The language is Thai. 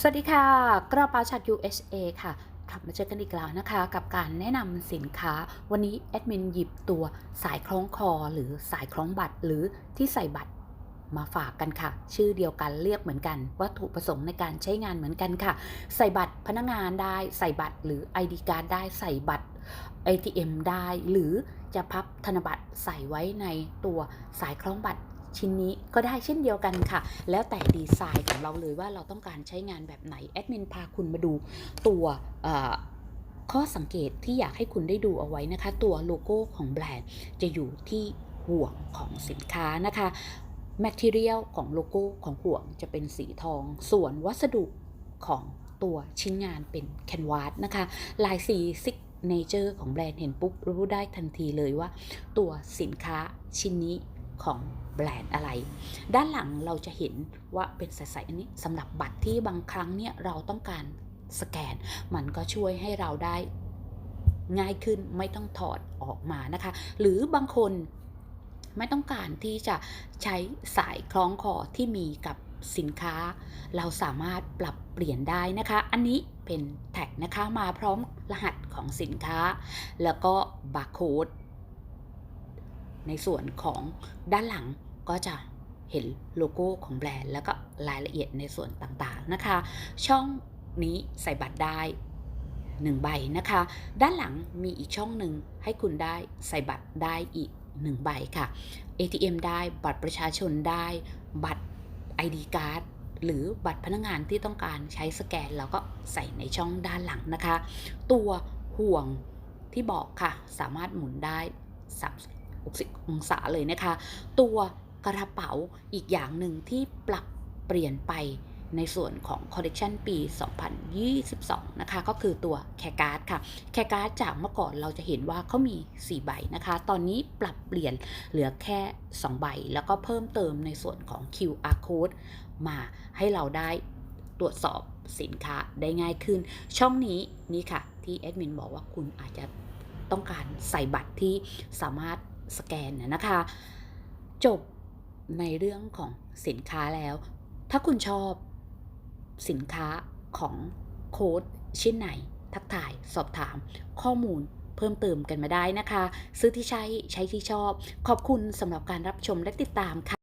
สวัสดีค่ะ กระเป๋าจาก USA ค่ะ กลับมาเจอกันอีกแล้วนะคะ กับการแนะนำสินค้า วันนี้แอดมินหยิบตัวสายคล้องคอ หรือสายคล้องบัตร หรือที่ใส่บัตรมาฝากกันค่ะ ชื่อเดียวกันเรียกเหมือนกัน วัตถุประสงค์ในการใช้งานเหมือนกันค่ะ ใส่บัตรพนักงานได้ใส่บัตร หรือ ID การ์ดได้ใส่บัตร ATM ได้ หรือจะพับธนบัตรใส่ไว้ในตัวสายคล้องบัตร ชิ้นนี้ก็ได้เช่นเดียวกันค่ะ แล้วแต่ดีไซน์ของเราเลยว่าเราต้องการใช้งานแบบไหน แอดมินพาคุณมาดูตัวข้อสังเกตที่อยากให้คุณได้ดูเอาไว้นะคะ ตัวโลโก้ของแบรนด์จะอยู่ที่ห่วงของสินค้านะคะ Material ของโลโก้ของห่วงจะเป็นสีทอง ส่วนวัสดุของตัวชิ้นงานเป็นแคนวาสนะคะ ลายสีซิกเนเจอร์ของแบรนด์เห็นปุ๊บรู้ได้ทันทีเลยว่า ตัวสินค้าชิ้นนี้ ของแบรนด์อะไร ด้านหลังเราจะเห็นว่าเป็นใสๆอันนี้สำหรับบัตรที่บางครั้งเนี่ยเราต้องการสแกน มันก็ช่วยให้เราได้ง่ายขึ้นไม่ต้องถอดออกมานะคะ หรือบางคนไม่ต้องการที่จะใช้สายคล้องคอที่มีกับสินค้า เราสามารถปรับเปลี่ยนได้นะคะ อันนี้เป็นแท็กนะคะมาพร้อมรหัสของสินค้า แล้วก็บาร์โค้ด ในส่วนของด้านหลังก็จะเห็นโลโก้ของแบรนด์แล้วก็รายละเอียดในส่วนต่างๆนะคะ ช่องนี้ใส่บัตรได้1ใบนะคะ ด้านหลังมีอีกช่องหนึ่งให้คุณได้ใส่บัตรได้อีก1ใบค่ะ ATM ได้บัตรประชาชนได้ บัตร ID card หรือบัตรพนักงานที่ต้องการใช้สแกนแล้วก็ใส่ในช่องด้านหลังนะคะ ตัวห่วงที่บอกค่ะ สามารถหมุนได้ 360 องศาเลยนะคะ ตัวกระเป๋าอีกอย่างหนึ่งที่ปรับเปลี่ยนไปในส่วนของคอลเลกชันปี 2022 นะคะ ก็คือตัวแคการ์ดค่ะ แคการ์ดจากเมื่อก่อนเราจะเห็นว่าเขามี 4 ใบนะคะ ตอนนี้ปรับเปลี่ยนเหลือแค่ 2 ใบ แล้วก็เพิ่มเติมในส่วนของ QR code มาให้เราได้ตรวจสอบสินค้าได้ง่ายขึ้น ช่องนี้นี่ค่ะ ที่แอดมินบอกว่าคุณอาจจะต้องการใส่บัตรที่สามารถ สแกนนะนะคะ จบในเรื่องของสินค้าแล้ว ถ้าคุณชอบสินค้าของโค้ดชิ้นไหน ทักทายสอบถาม ข้อมูลเพิ่มเติมกันมาได้นะคะ ซื้อที่ใช้ใช้ที่ชอบ ขอบคุณสำหรับการรับชมและติดตามค่ะ